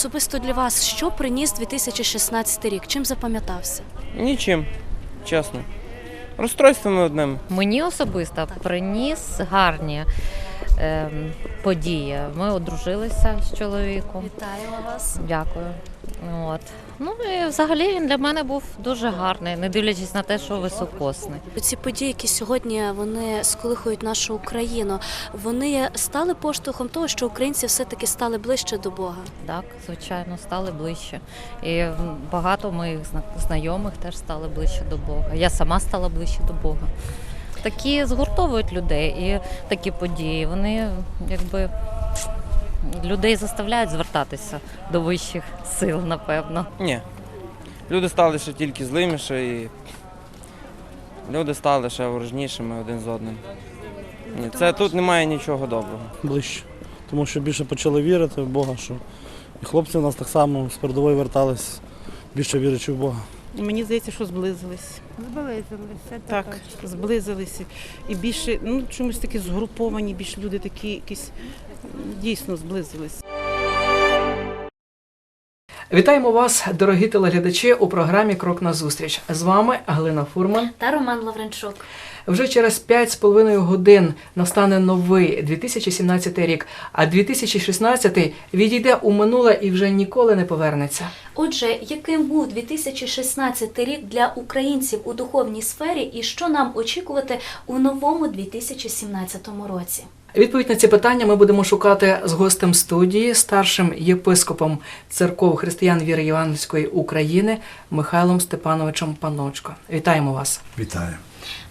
особисто для вас, що приніс 2016 рік? Чим запам'ятався? Нічим, чесно. Розстройствами одним. Мені особисто приніс гарні е, події. Ми одружилися з чоловіком. Вітаю вас. Дякую. От. Ну і взагалі він для мене був дуже гарний, не дивлячись на те, що високосний. Ці події, які сьогодні вони сколихують нашу Україну, вони стали поштовхом того, що українці все-таки стали ближче до Бога. Так, звичайно, стали ближче. І багато моїх зна- знайомих теж стали ближче до Бога. Я сама стала ближче до Бога. Такі згуртовують людей і такі події. Вони якби людей заставляють звертатися до вищих сил, напевно. Ні. Люди стали ще тільки злиміше і люди стали ще ворожнішими один з одним. Ні, це тут немає нічого доброго. ближче. Тому що більше почали вірити в Бога, що і хлопці у нас так само з передової вертались, більше вірячи в Бога. І Мені здається, що зблизились. Зблизилися. Так, зблизилися. І більше, ну, чомусь такі згруповані, більше люди такі якісь дійсно зблизились. Вітаємо вас, дорогі телеглядачі, у програмі Крок на зустріч. З вами Галина Фурман. Та Роман Лавренчук. Вже через 5,5 годин настане новий 2017 рік, а 2016 відійде у минуле і вже ніколи не повернеться. Отже, яким був 2016 рік для українців у духовній сфері, і що нам очікувати у новому 2017 році? Відповідь на ці питання ми будемо шукати з гостем студії, старшим єпископом церков християн віри Євангельської України Михайлом Степановичем Паночко. Вітаємо вас! Вітаю.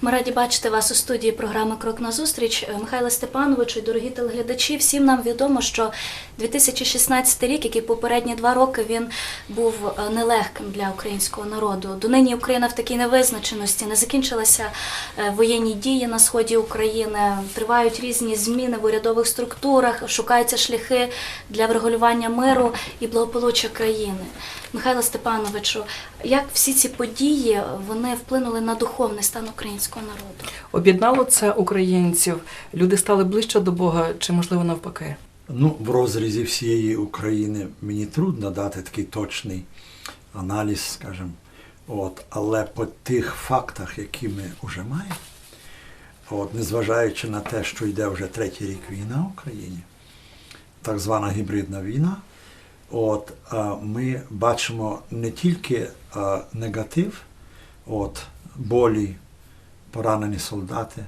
Ми раді бачити вас у студії програми Крок на зустріч. Михайло Степановичу і дорогі телеглядачі. Всім нам відомо, що 2016 рік, як і попередні два роки, він був е, нелегким для українського народу. Донині Україна в такій невизначеності. Не закінчилися е, воєнні дії на сході України. Тривають різні зміни в урядових структурах, шукаються шляхи для врегулювання миру і благополуччя країни. Михайло Степановичу, як всі ці події вони вплинули на духовний стан українського народу? Об'єднало це українців. Люди стали ближче до Бога, чи можливо навпаки? Ну, в розрізі всієї України мені трудно дати такий точний аналіз, скажімо. От, але по тих фактах, які ми вже маємо, от, незважаючи на те, що йде вже третій рік війна в Україні, так звана гібридна війна, от, ми бачимо не тільки негатив, от, болі, поранені солдати,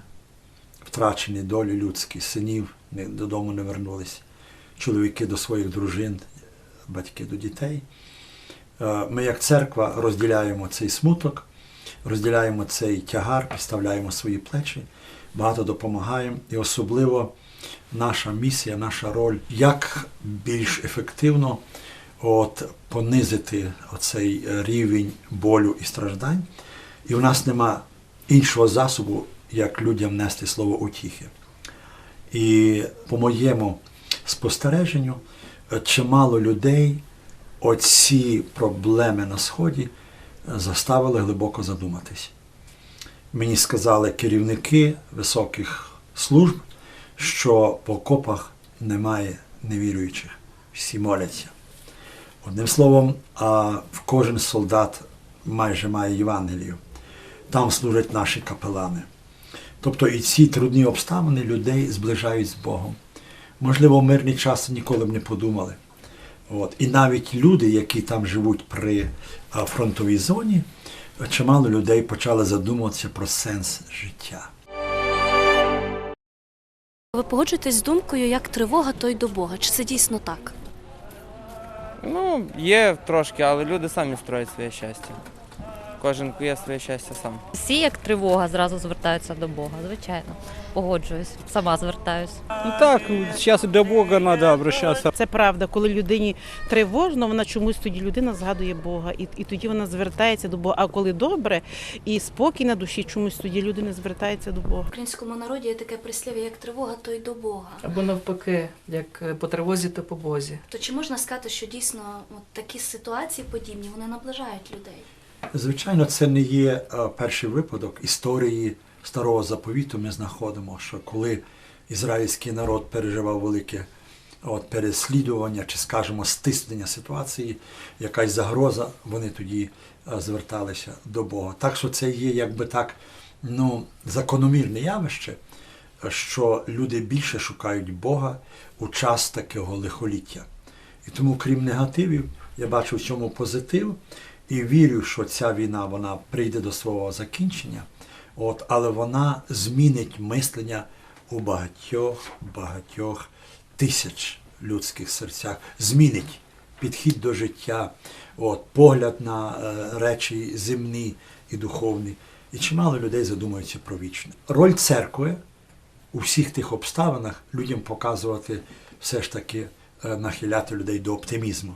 втрачені долі людські, синів додому не вернулись, чоловіки до своїх дружин, батьки до дітей. Е, Ми, як церква, розділяємо цей смуток, розділяємо цей тягар, підставляємо свої плечі, багато допомагаємо. І особливо наша місія, наша роль, як більш ефективно от, понизити оцей е, рівень болю і страждань. І в нас нема іншого засобу, як людям нести слово утіхи. І по моєму спостереженню, чимало людей оці проблеми на Сході заставили глибоко задуматись. Мені сказали керівники високих служб, що по окопах немає невіруючих, всі моляться. Одним словом, а кожен солдат майже має Євангелію. Там служать наші капелани. Тобто і ці трудні обставини людей зближають з Богом. Можливо, в мирний час ніколи б не подумали. От. І навіть люди, які там живуть при фронтовій зоні, чимало людей почали задумуватися про сенс життя. Ви погоджуєтесь з думкою, як тривога, то й до Бога. Чи це дійсно так? Ну, є трошки, але люди самі строять своє щастя. Кожен кує своє щастя сам. Всі, як тривога, зразу звертаються до Бога. Звичайно, погоджуюсь, сама звертаюсь. Ну так, сейчас до Бога надо обращаться. Це правда, коли людині тривожно, вона чомусь тоді людина згадує Бога, і, і тоді вона звертається до Бога. А коли добре і спокій на душі, чомусь тоді людина звертається до Бога. В українському народі є таке прислів'я, як тривога, то й до Бога. Або навпаки, як е, по тривозі, то по Бозі. То чи можна сказати, що дійсно от такі ситуації подібні вони наближають людей? Звичайно, це не є е, перший випадок історії старого заповіту. Ми знаходимо, що коли ізраїльський народ переживав велике от, переслідування чи, скажімо, стиснення ситуації, якась загроза, вони тоді е, зверталися до Бога. Так що це є, якби так, ну, закономірне явище, що люди більше шукають Бога у час такого лихоліття. І тому, крім негативів, я бачу в цьому позитив і вірю, що ця війна вона прийде до свого закінчення, от, але вона змінить мислення у багатьох багатьох тисяч людських серцях, змінить підхід до життя, от, погляд на е, речі земні і духовні. І чимало людей задумуються про вічне. Роль церкви у всіх тих обставинах людям показувати все ж таки е, нахиляти людей до оптимізму.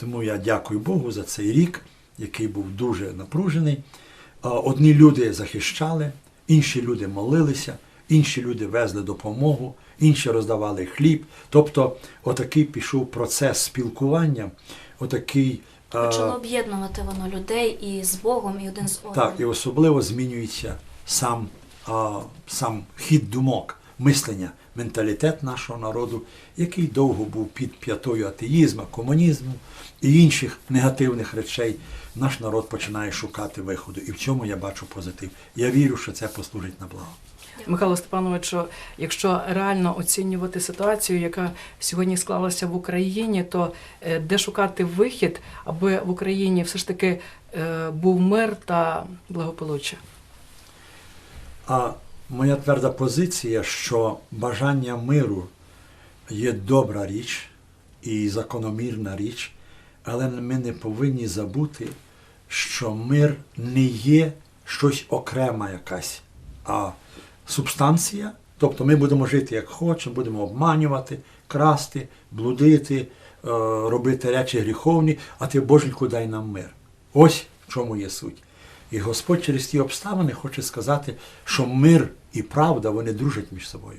Тому я дякую Богу за цей рік, який був дуже напружений. Одні люди захищали, інші люди молилися, інші люди везли допомогу, інші роздавали хліб. Тобто, отакий пішов процес спілкування, отакий. Почало об'єднувати воно людей і з Богом, і один з одним. так, і особливо змінюється сам, сам хід думок, мислення, менталітет нашого народу, який довго був під п'ятою атеїзму, комунізму і інших негативних речей. Наш народ починає шукати виходу. І в цьому я бачу позитив. Я вірю, що це послужить на благо. Михайло Степановичу, якщо реально оцінювати ситуацію, яка сьогодні склалася в Україні, то е, де шукати вихід, аби в Україні все ж таки е, був мир та благополуччя? А моя тверда позиція, що бажання миру є добра річ і закономірна річ, але ми не повинні забути, що мир не є щось окрема якась, а субстанція. Тобто ми будемо жити як хочемо, будемо обманювати, красти, блудити, е, робити речі гріховні, а ти, Боженьку, дай нам мир. Ось в чому є суть. І Господь через ті обставини хоче сказати, що мир і правда вони дружать між собою.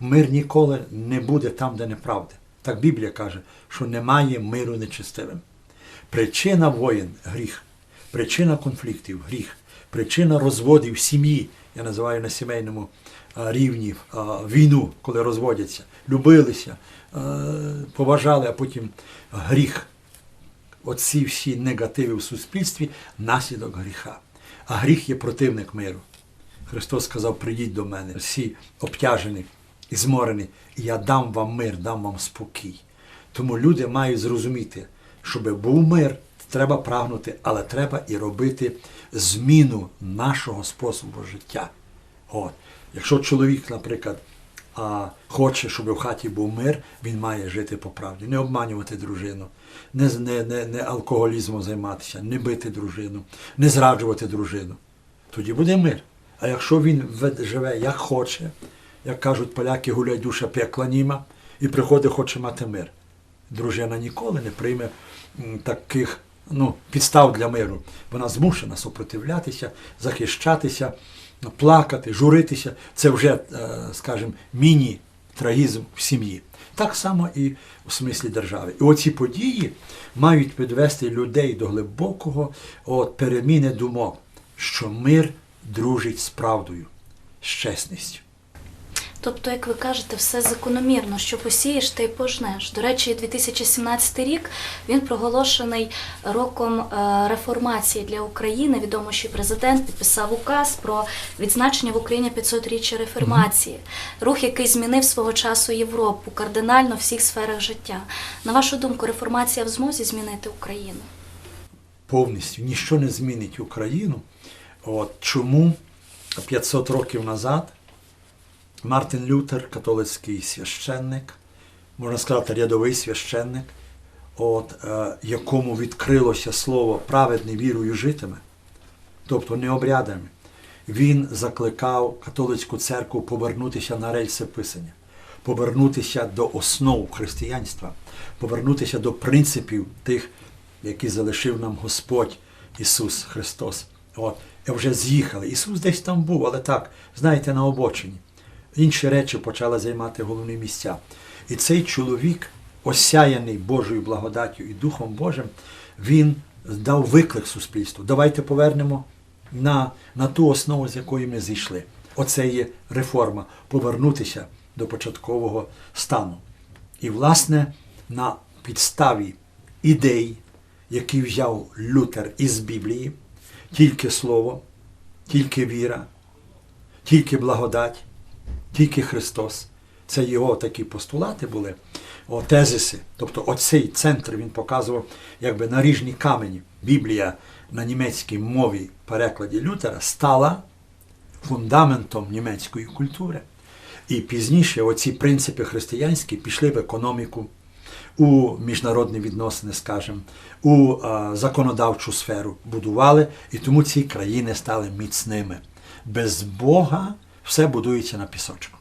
Мир ніколи не буде там, де неправда. Так Біблія каже, що немає миру нечистивим. Причина воєн гріх, причина конфліктів гріх, причина розводів сім'ї, я називаю на сімейному рівні війну, коли розводяться, любилися, поважали, а потім гріх оці всі негативи в суспільстві наслідок гріха. А гріх є противник миру. Христос сказав: прийдіть до мене, всі обтяжені і зморені, і я дам вам мир, дам вам спокій. Тому люди мають зрозуміти, щоб був мир, треба прагнути, але треба і робити зміну нашого способу життя. От. Якщо чоловік, наприклад, а хоче, щоб в хаті був мир, він має жити по правді, не обманювати дружину, не, не, не, алкоголізмом займатися, не бити дружину, не зраджувати дружину. Тоді буде мир. А якщо він живе як хоче, як кажуть поляки, гуляй душа пекла німа, і приходить, хоче мати мир. Дружина ніколи не прийме таких ну, підстав для миру. Вона змушена супротивлятися, захищатися, плакати, журитися. Це вже, е, скажімо, міні-трагізм в сім'ї. Так само і в смислі держави. І оці події мають підвести людей до глибокого от, переміни думок, що мир дружить з правдою, з чесністю. Тобто, як ви кажете, все закономірно, що посієш, ти й пожнеш. До речі, 2017 рік він проголошений роком е, реформації для України. Відомо, що президент підписав указ про відзначення в Україні 500-річчя реформації. Рух, який змінив свого часу Європу кардинально в всіх сферах життя. На вашу думку, реформація в змозі змінити Україну? повністю ніщо не змінить Україну. От чому 500 років назад Мартин Лютер, католицький священник, можна сказати, рядовий священник, от, е, якому відкрилося слово праведний вірою житиме, тобто не обрядами, він закликав католицьку церкву повернутися на рельси писання, повернутися до основ християнства, повернутися до принципів тих, які залишив нам Господь Ісус Христос. От, вже з'їхали. Ісус десь там був, але так, знаєте, на обочині. Інші речі почали займати головні місця. І цей чоловік, осяяний Божою благодаттю і Духом Божим, він дав виклик суспільству. Давайте повернемо на, на ту основу, з якої ми зійшли. Оце є реформа повернутися до початкового стану. І, власне, на підставі ідей, які взяв Лютер із Біблії, тільки слово, тільки віра, тільки благодать, тільки Христос. Це його такі постулати були, о, тезиси. Тобто оцей центр він показував якби наріжні камені. Біблія на німецькій мові перекладі Лютера стала фундаментом німецької культури. І пізніше оці принципи християнські пішли в економіку, у міжнародні відносини, скажімо, у а, законодавчу сферу будували, і тому ці країни стали міцними. Без Бога все будується на пісочку.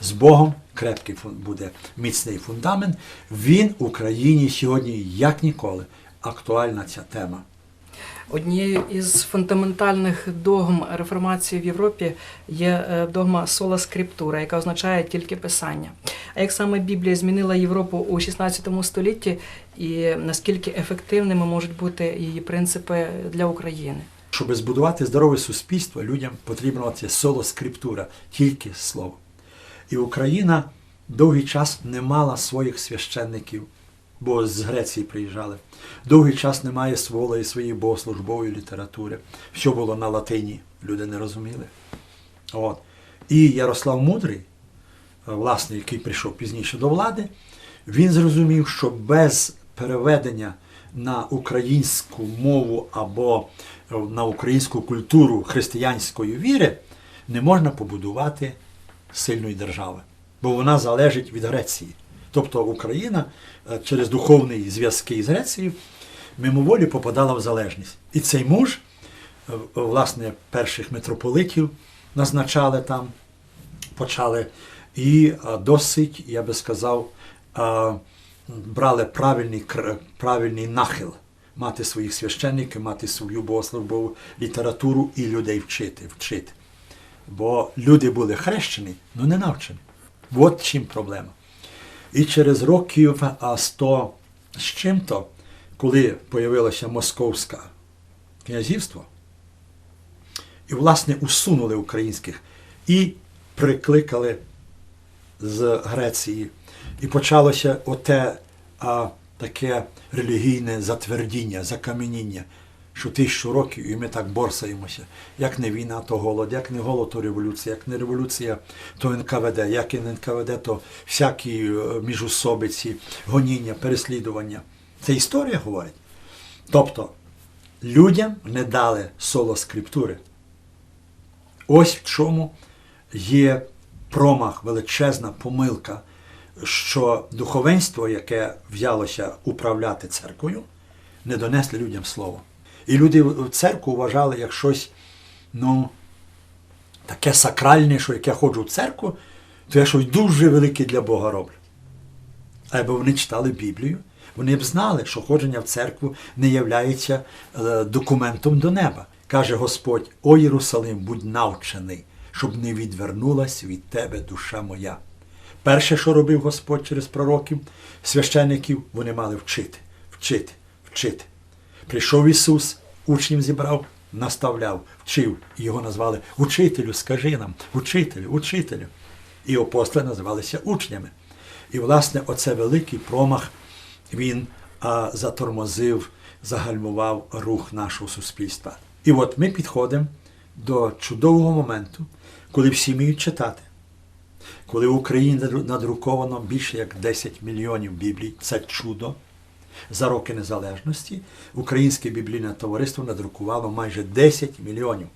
З Богом крепкий буде міцний фундамент. Він в Україні сьогодні, як ніколи, актуальна ця тема. Однією із фундаментальних догм реформації в Європі є е, догма сола скриптура, яка означає тільки писання. А як саме Біблія змінила Європу у 16 столітті, і наскільки ефективними можуть бути її принципи для України? Щоб збудувати здорове суспільство, людям потрібно це соло скриптура, тільки слово. І Україна довгий час не мала своїх священників, бо з Греції приїжджали. Довгий час немає своєї своєї богослужбової літератури. Все було на латині, люди не розуміли. От. І Ярослав Мудрий, власне, який прийшов пізніше до влади, він зрозумів, що без переведення на українську мову або на українську культуру християнської віри не можна побудувати сильної держави, бо вона залежить від Греції. Тобто Україна е, через духовні зв'язки з Грецією мимоволі попадала в залежність. І цей муж, е, власне, перших митрополитів назначали там, почали, і е, досить, я би сказав, брали правильний, правильний нахил мати своїх священників, мати свою богослужбову літературу і людей вчити, вчити. Бо люди були хрещені, але не навчені. От чим проблема. І через років а, 100 з чим-то, коли появилося Московське князівство, і, власне, усунули українських і прикликали з Греції. І почалося оте а, таке релігійне затвердіння, закам'яніння, що тисячу років і ми так борсаємося. Як не війна, то голод, як не голод, то революція, як не революція, то НКВД, як і не НКВД, то всякі е, міжусобиці, гоніння, переслідування. Це історія говорить. Тобто людям не дали соло скриптури. Ось в чому є промах, величезна помилка, що духовенство, яке взялося управляти церквою, не донесли людям слово. І люди в церкву вважали як щось, ну, таке сакральне, що як я ходжу в церкву, то я щось дуже велике для Бога роблю. Або вони читали Біблію, вони б знали, що ходження в церкву не являється е, документом до неба. Каже Господь: О Єрусалим, будь навчений, щоб не відвернулась від тебе душа моя. Перше, що робив Господь через пророків, священиків, вони мали вчити, вчити, вчити. Прийшов Ісус, учнів зібрав, наставляв, вчив. І його назвали Учителю, скажи нам, учителю, учителю. І апостоли називалися учнями. І, власне, оце великий промах він а, затормозив, загальмував рух нашого суспільства. І от ми підходимо до чудового моменту, коли всі вміють читати. Коли в Україні надруковано більше як 10 мільйонів біблій, це чудо. За роки незалежності Українське біблійне товариство надрукувало майже 10 мільйонів,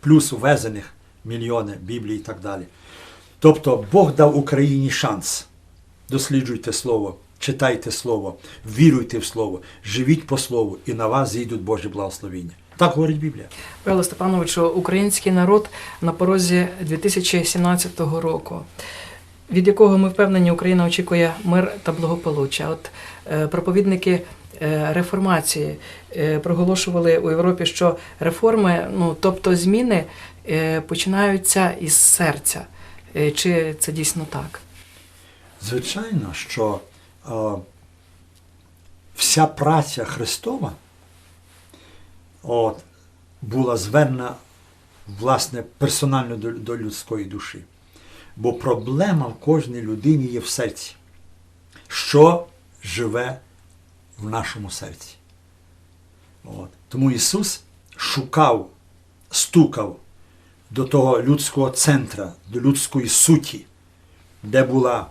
плюс увезених мільйони біблій і так далі. Тобто Бог дав Україні шанс. Досліджуйте слово, читайте слово, віруйте в слово, живіть по слову, і на вас зійдуть Божі благословіння. Так говорить Біблія. Павло Степановичу, український народ на порозі 2017 року, від якого ми впевнені, Україна очікує мир та благополуччя. От е, проповідники е, реформації е, проголошували у Європі, що реформи, ну тобто зміни, починаються із серця. Чи це дійсно так? Звичайно, що е, вся праця Христова от, була звернена власне персонально до, до людської душі. Бо проблема в кожній людині є в серці. що живе в нашому серці. От. Тому Ісус шукав, стукав до того людського центра, до людської суті, де була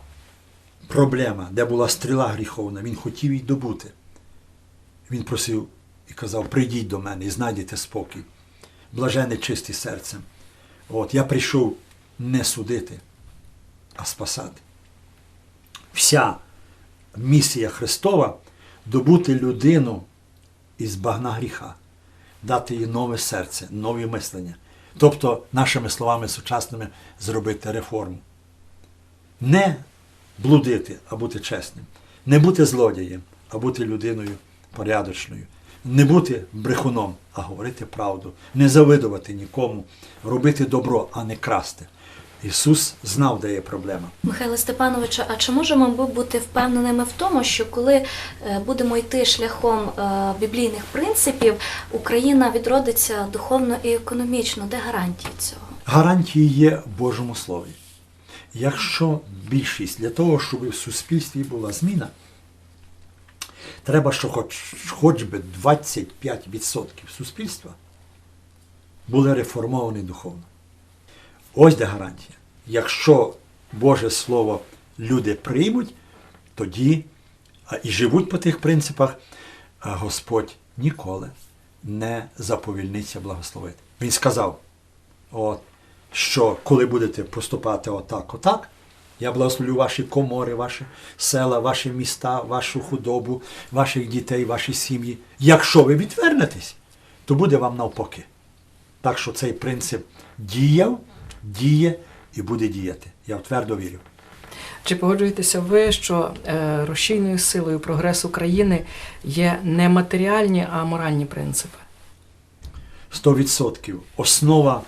проблема, де була стріла гріховна. Він хотів її добути. Він просив і казав: прийдіть до мене і знайдете спокій. Блажене чисті серцем. От, я прийшов не судити, а спасати. Вся місія Христова добути людину із багна гріха, дати їй нове серце, нові мислення. Тобто, нашими словами сучасними, зробити реформу. Не блудити, а бути чесним. Не бути злодієм, а бути людиною порядочною. Не бути брехуном, а говорити правду, не завидувати нікому, робити добро, а не красти. Ісус знав, де є проблема. Михайло Степановичу, а чи можемо ми бути впевненими в тому, що коли е, будемо йти шляхом е, біблійних принципів, Україна відродиться духовно і економічно? Де гарантії цього? Гарантії є в Божому Слові. Якщо більшість для того, щоб в суспільстві була зміна, треба, що хоч, хоч би 25% суспільства були реформовані духовно. Ось де гарантія. Якщо Боже Слово люди приймуть, тоді і живуть по тих принципах, а Господь ніколи не заповільниться благословити. Він сказав, от, що коли будете поступати отак, отак, я благословлю ваші комори, ваші села, ваші міста, вашу худобу, ваших дітей, ваші сім'ї. Якщо ви відвернетесь, то буде вам навпаки. Так що цей принцип діяв, діє і буде діяти. Я твердо вірю. Чи погоджуєтеся ви, що е, рушійною силою прогресу країни є не матеріальні, а моральні принципи? 100%. Основа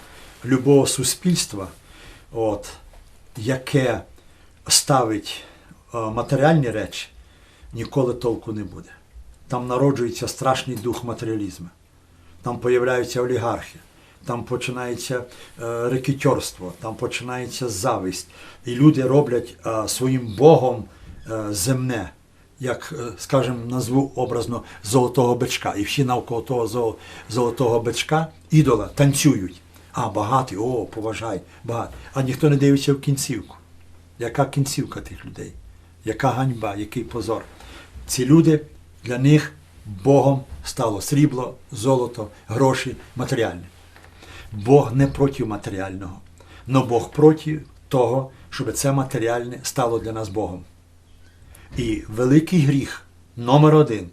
любого суспільства, от, яке ставить е, матеріальні речі, ніколи толку не буде. Там народжується страшний дух матеріалізму. Там появляються олігархи, там починається е, рекетьорство, там починається зависть. І люди роблять е, своїм Богом земне, як, скажімо, назву образно золотого бичка. І всі навколо того золотого бичка, ідола, танцюють. А багатий, о, поважай, багатий. А ніхто не дивиться в кінцівку. Яка кінцівка тих людей? Яка ганьба, який позор? Ці люди для них Богом стало срібло, золото, гроші, матеріальне. Бог не проти матеріального, але Бог проти того, щоб це матеріальне стало для нас Богом. І великий гріх номер один,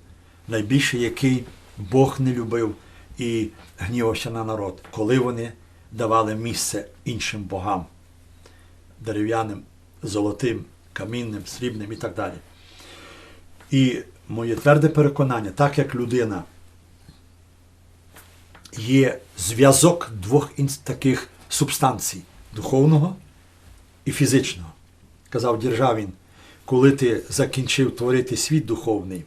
найбільший, який Бог не любив і гнівався на народ, коли вони давали місце іншим богам дерев'яним, золотим, камінним, срібним і так далі. І моє тверде переконання, так як людина є зв'язок двох таких субстанцій духовного і фізичного. Казав Державін, коли ти закінчив творити світ духовний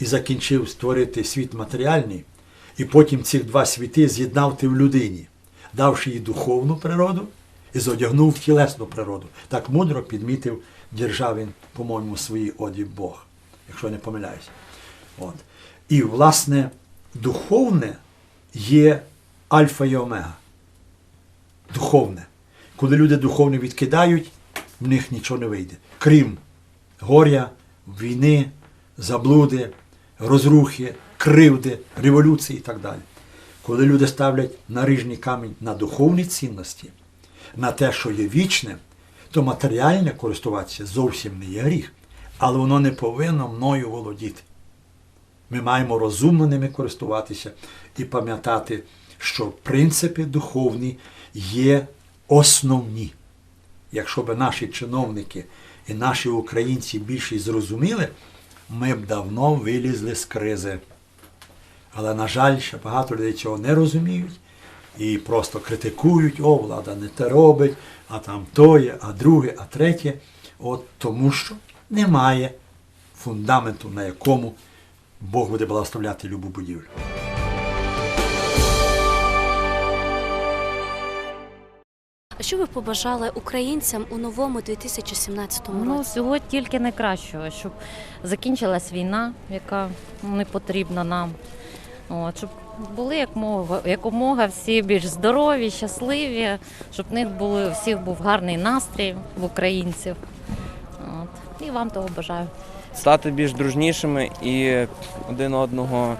і закінчив створити світ матеріальний, і потім ці два світи з'єднав ти в людині, давши їй духовну природу і зодягнув тілесну природу. Так мудро підмітив Державін, по-моєму, своїй оді Бог, якщо я не помиляюся. От. І, власне, духовне є альфа і омега. Духовне. Коли люди духовне відкидають, в них нічого не вийде. Крім горя, війни, заблуди, розрухи, кривди, революції і так далі. Коли люди ставлять нарижній камінь на духовні цінності, на те, що є вічне, то матеріальне користуватися зовсім не є гріх, але воно не повинно мною володіти. Ми маємо розумно ними користуватися і пам'ятати, що принципи духовні є основні. Якщо б наші чиновники і наші українці більше зрозуміли, ми б давно вилізли з кризи. Але, на жаль, ще багато людей цього не розуміють і просто критикують, о, влада не те робить, а там то є, а друге, а третє. От тому що немає фундаменту, на якому Бог буде благословляти любу будівлю. А що ви побажали українцям у новому 2017 році? Ну, році? всього тільки найкращого, щоб закінчилась війна, яка не потрібна нам. От, щоб були якомога, якомога всі більш здорові, щасливі, щоб в них були, у всіх був гарний настрій в українців. От. І вам того бажаю. Стати більш дружнішими і один одного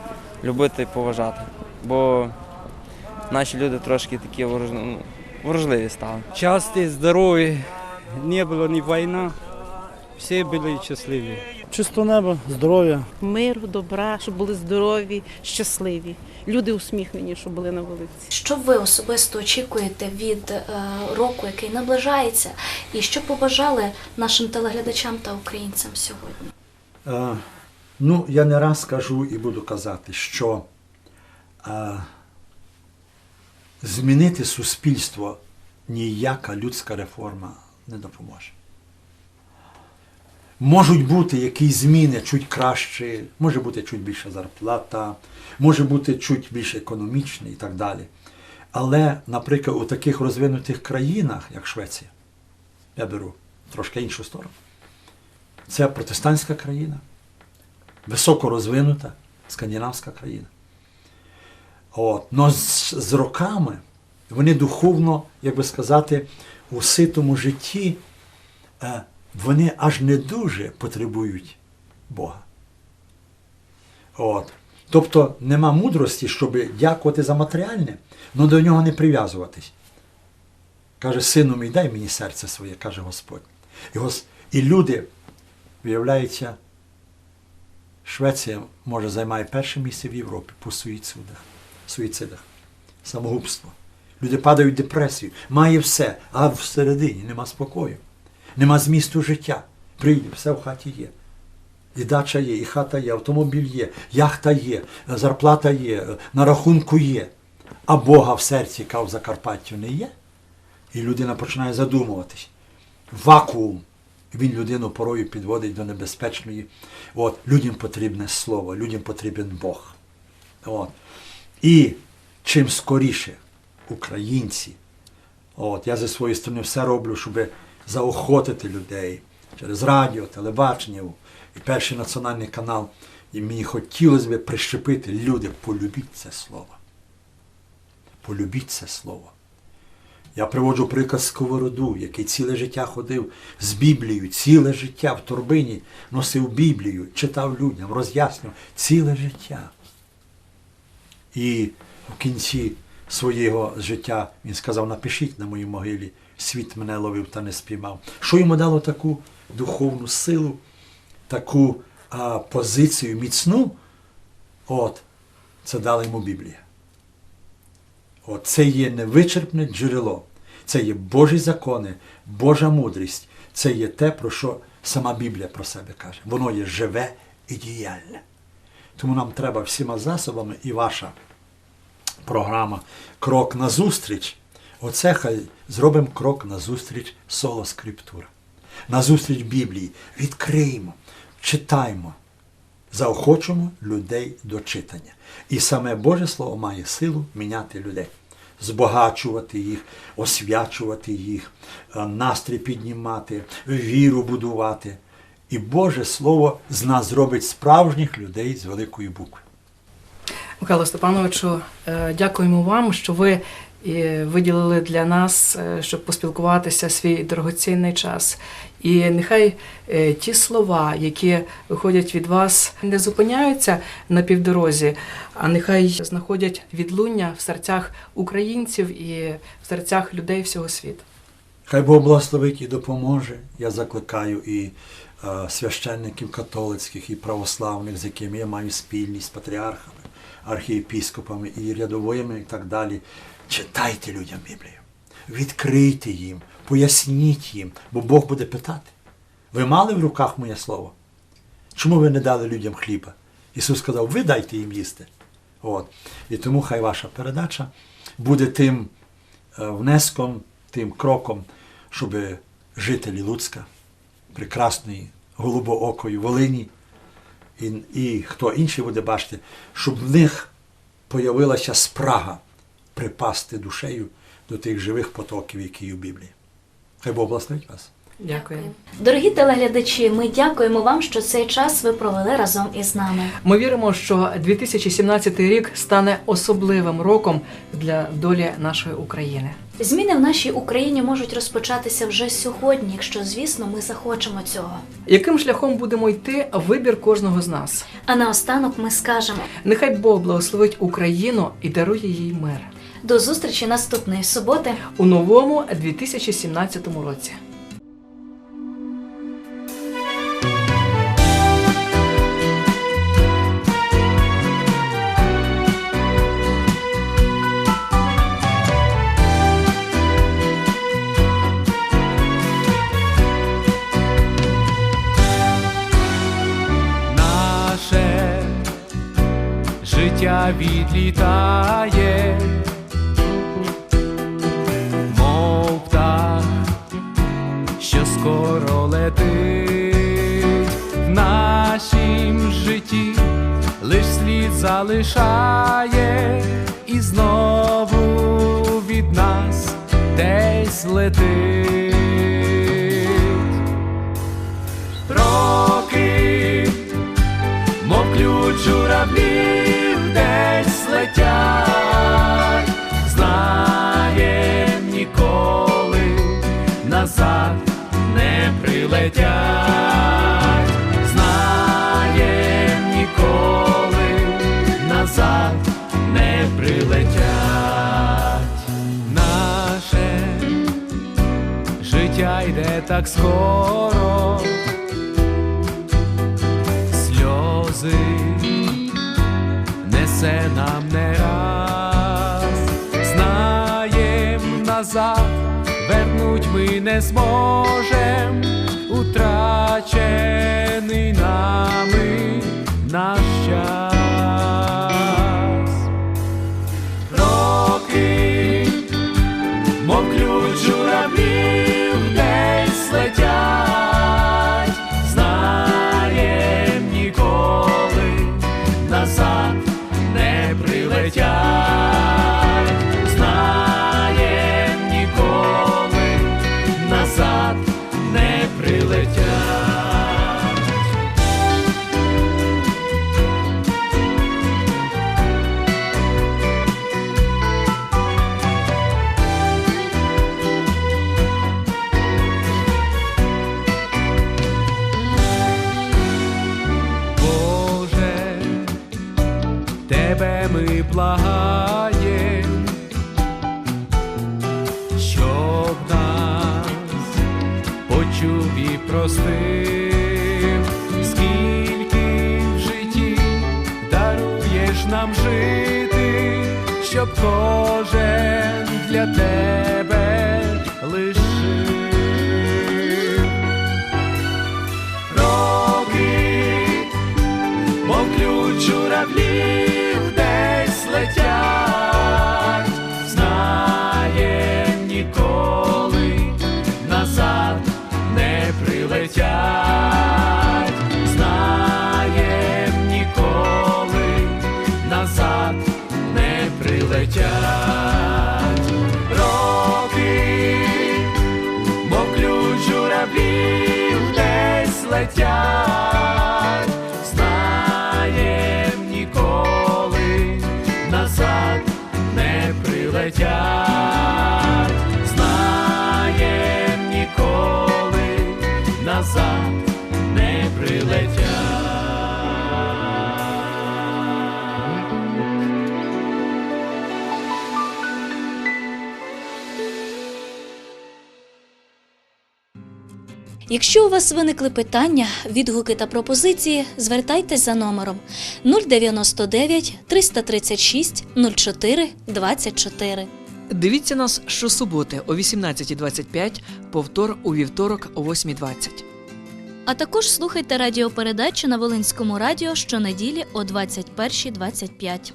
любити і поважати. Бо наші люди трошки такі ворож... ну, ворожливі стали. Часті, здорові, не було ні війна, всі були щасливі. Чисто небо, здоров'я. Миру, добра, щоб були здорові, щасливі. Люди усміхнені, щоб були на вулиці. Що ви особисто очікуєте від е, року, який наближається, і що побажали нашим телеглядачам та українцям сьогодні? Е, ну, я не раз кажу і буду казати, що е, змінити суспільство ніяка людська реформа не допоможе. Можуть бути якісь зміни чуть кращі, може бути чуть більша зарплата, може бути чуть більш економічний і так далі. Але, наприклад, у таких розвинутих країнах, як Швеція, я беру трошки іншу сторону, це протестантська країна, високо розвинута скандинавська країна. От. Но з, з роками вони духовно, як би сказати, у ситому житті е, вони аж не дуже потребують Бога. От. Тобто нема мудрості, щоб дякувати за матеріальне, але до нього не прив'язуватись. Каже, сину мій, дай мені серце своє, каже Господь. І, гос... і люди, виявляється, Швеція може займає перше місце в Європі по суїцидах, суїцидах, самогубство. Люди падають в депресію, має все, а всередині нема спокою, нема змісту життя. Прийде, все в хаті є. І дача є, і хата є, автомобіль є, яхта є, зарплата є, на рахунку є. А Бога в серці, яка в Закарпаттю не є. І людина починає задумуватись. Вакуум. Він людину порою підводить до небезпечної. От, людям потрібне слово, людям потрібен Бог. От. І чим скоріше українці, от, я зі своєї сторони все роблю, щоб заохотити людей через радіо, телебачення і перший національний канал. І мені хотілося б прищепити люди, полюбіть це слово. Полюбіть це слово. Я приводжу приклад Сковороду, який ціле життя ходив з Біблією, ціле життя в торбині носив Біблію, читав людям, роз'яснював ціле життя. І в кінці свого життя він сказав: напишіть на моїй могилі, світ мене ловив та не спіймав. Що йому дало таку духовну силу, таку а, позицію міцну? От, це дала йому Біблія. От, це є невичерпне джерело, це є Божі закони, Божа мудрість, це є те, про що сама Біблія про себе каже. Воно є живе і діяльне. Тому нам треба всіма засобами і ваша програма Крок на зустріч. Оце хай зробимо крок на зустріч соло скриптура. На зустріч Біблії. Відкриємо, читаємо, заохочуємо людей до читання. І саме Боже Слово має силу міняти людей, збагачувати їх, освячувати їх, е, настрій піднімати, віру будувати. І Боже Слово з нас зробить справжніх людей з великої букви. Михайло Степановичу, е, дякуємо вам, що ви е, виділили для нас, е, щоб поспілкуватися свій дорогоцінний час. І нехай е, ті слова, які виходять від вас, не зупиняються на півдорозі, а нехай знаходять відлуння в серцях українців і в серцях людей всього світу. Хай Бог благословить і допоможе. Я закликаю і е, священників католицьких, і православних, з якими я маю спільність, патріархами, архієпіскопами і рядовими, і так далі. Читайте людям Біблію, відкрийте їм, поясніть їм, бо Бог буде питати. Ви мали в руках моє слово? Чому ви не дали людям хліба? Ісус сказав, ви дайте їм їсти. От. І тому хай ваша передача буде тим е, внеском, тим кроком, щоб жителі Луцька, прекрасної, голубоокої Волині, і, і хто інший буде бачити, щоб в них появилася спрага припасти душею до тих живих потоків, які є в Біблії. Хай Бог благословить вас. Дякую. Дорогі телеглядачі, ми дякуємо вам, що цей час ви провели разом із нами. Ми віримо, що 2017 рік стане особливим роком для долі нашої України. Зміни в нашій Україні можуть розпочатися вже сьогодні, якщо, звісно, ми захочемо цього. Яким шляхом будемо йти вибір кожного з нас? А наостанок ми скажемо Нехай Бог благословить Україну і дарує їй мир до зустрічі наступної суботи. у новому 2017 році. наше життя відлітає, летить в нашім житті, лиш слід залишає і знову від нас десь летить. Роки мов ключ журавлів десь летять, знаєм ніколи назад прилетять, знаєм ніколи назад не прилетять. Наше життя йде так скоро. Сльози несе нам не раз, знаєм назад, вернуть ми не зможем, нами на час. Благаєм, щоб нас почув і простив, скільки в житті даруєш нам жити, щоб кожен для тебе Якщо у вас виникли питання, відгуки та пропозиції, звертайтесь за номером 099 336 04 24. Дивіться нас щосуботи о 18.25, повтор у вівторок о 8.20. А також слухайте радіопередачі на Волинському радіо щонеділі о 21.25.